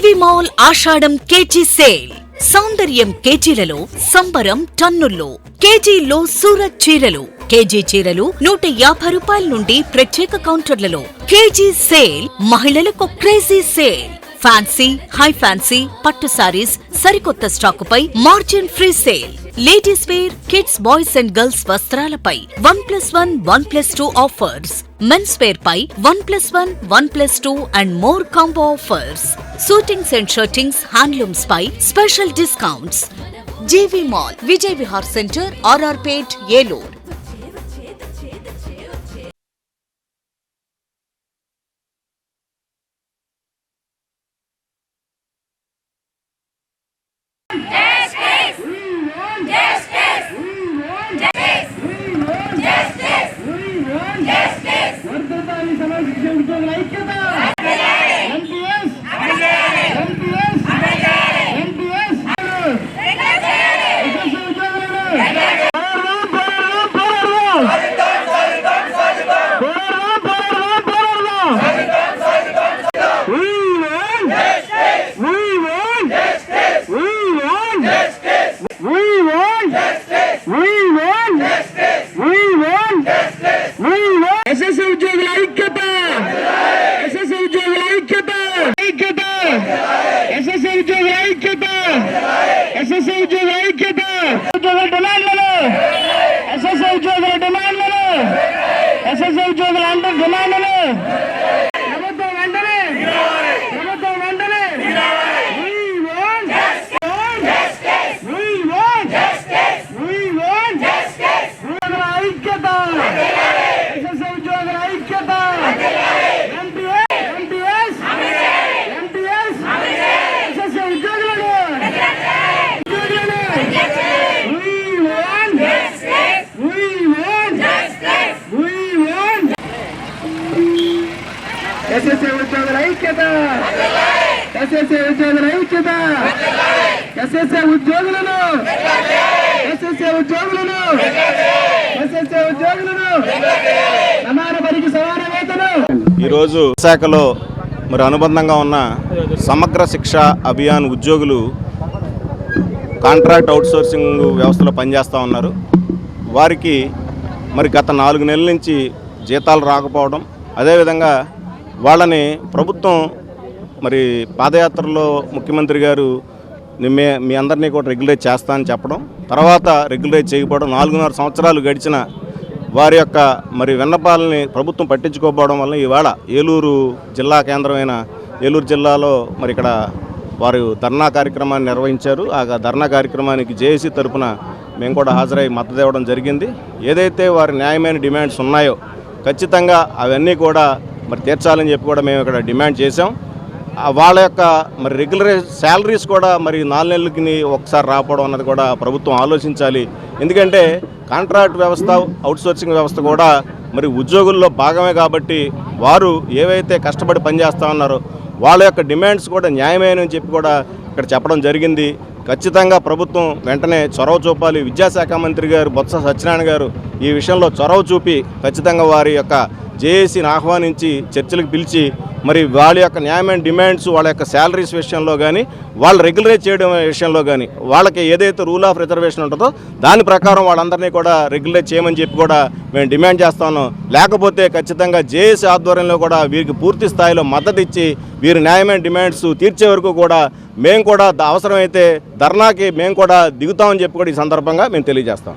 జీవి mall ఆషాఢం KG sale. సౌందర్యం కేజీలలో సంబరం టన్నుల్లో. కేజీలో సూరత్ చీరలు. కేజీ చీరలు నూట యాభై రూపాయల నుండి ప్రత్యేక కౌంటర్లలో. కేజీ సేల్ మహిళలకు crazy sale. Fancy high fancy పట్టు సారీస్ సరికొత్త స్టాకుపై margin free sale. Ladies wear kids boys and girls వస్త్రాలపై one plus one one plus two offers. Men's wear pi one plus one one plus two and more combo offers. Suitings and shirtings handlooms pi special discounts. GV mall Vijay Vihar centre RR Pet Eluru. Yeah! సమాజ ఉద్యోగుల ఐక్యత SSC ఉద్యోగుల ఐక్యత ఉద్యోగుల డిమాండ్లను SSC ఉద్యోగుల డిమాండ్లను SSC ఉద్యోగుల అండర్ డిమాండ్లను ప్రభుత్వం వెంటనే ప్రభుత్వం వెంటనే We want We want We want ఉద్యోగుల ఐక్యత ఎస్ఎస్సీ ఉద్యోగుల ఐక్యత ఎంపీఎస్ ఎంపీఎస్ ఎంపీఎస్ ఎస్ఎస్సీ ఉద్యోగులను ఉద్యోగులను We want We want We want SSC ఉద్యోగుల ఐక్యత! ఎస్ఎస్సీ ఉద్యోగుల ఐక్యత! ఎస్ఎస్సీ ఉద్యోగులను! ఎస్ఎస్సీ ఉద్యోగులను! ఎస్ఎస్సీ ఉద్యోగులను! సమాన పనికి సమాన వేతనం ఈరోజు విశాఖలో మరి అనుబంధంగా ఉన్న సమగ్ర శిక్ష అభియాన్ ఉద్యోగులు కాంట్రాక్ట్ అవుట్సోర్సింగ్ వ్యవస్థలో పనిచేస్తూ ఉన్నారు. వారికి మరి గత నాలుగు నెలల నుంచి జీతాలు రాకపోవడం అదేవిధంగా వాళ్ళని ప్రభుత్వం మరి పాదయాత్రలో ముఖ్యమంత్రి గారు మే మీ అందరినీ కూడా రెగ్యులేట్ చేస్తా అని చెప్పడం తర్వాత రెగ్యులేట్ చేయకపోవడం నాలుగున్నర సంవత్సరాలు గడిచిన వారి యొక్క మరి విన్నపాలని ప్రభుత్వం పట్టించుకోకపోవడం వల్ల ఇవాళ ఏలూరు జిల్లా కేంద్రమైన ఏలూరు జిల్లాలో మరి ఇక్కడ వారు ధర్నా కార్యక్రమాన్ని నిర్వహించారు. ఆ ధర్నా కార్యక్రమానికి జేఏసీ తరపున మేము కూడా హాజరై మద్దతు ఇవ్వడం జరిగింది. ఏదైతే వారి న్యాయమైన డిమాండ్స్ ఉన్నాయో ఖచ్చితంగా అవన్నీ కూడా మరి తీర్చాలని చెప్పి కూడా మేము ఇక్కడ డిమాండ్ చేశాం. వాళ్ళ యొక్క మరి రెగ్యులర్ శాలరీస్ కూడా మరి నాలుగు నెలలకి ఒకసారి రాకపోవడం అన్నది కూడా ప్రభుత్వం ఆలోచించాలి. ఎందుకంటే కాంట్రాక్ట్ వ్యవస్థ అవుట్సోర్సింగ్ వ్యవస్థ కూడా మరి ఉద్యోగుల్లో భాగమే కాబట్టి వారు ఏవైతే కష్టపడి పనిచేస్తూ ఉన్నారో వాళ్ళ యొక్క డిమాండ్స్ కూడా న్యాయమేనని చెప్పి కూడా ఇక్కడ చెప్పడం జరిగింది. ఖచ్చితంగా ప్రభుత్వం వెంటనే చొరవ చూపాలి. విద్యాశాఖ మంత్రి గారు బొత్స సత్యనారాయణ గారు ఈ విషయంలో చొరవ చూపి ఖచ్చితంగా వారి యొక్క జేఏసీని ఆహ్వానించి చర్చలకు పిలిచి మరి వాళ్ళ యొక్క న్యాయమైన డిమాండ్స్ వాళ్ళ యొక్క శాలరీస్ విషయంలో కానీ వాళ్ళు రెగ్యులరైజ్ చేయడం విషయంలో కానీ వాళ్ళకి ఏదైతే రూల్ ఆఫ్ రిజర్వేషన్ ఉంటుందో దాని ప్రకారం వాళ్ళందరినీ కూడా రెగ్యులరైజ్ చేయమని చెప్పి కూడా మేము డిమాండ్ చేస్తాను. లేకపోతే ఖచ్చితంగా జేఏసీ ఆధ్వర్యంలో కూడా వీరికి పూర్తి స్థాయిలో మద్దతు ఇచ్చి వీరి న్యాయమైన డిమాండ్స్ తీర్చే వరకు కూడా మేము కూడా అవసరమైతే ధర్నాకి మేము కూడా దిగుతామని చెప్పి కూడా ఈ సందర్భంగా మేము తెలియజేస్తాం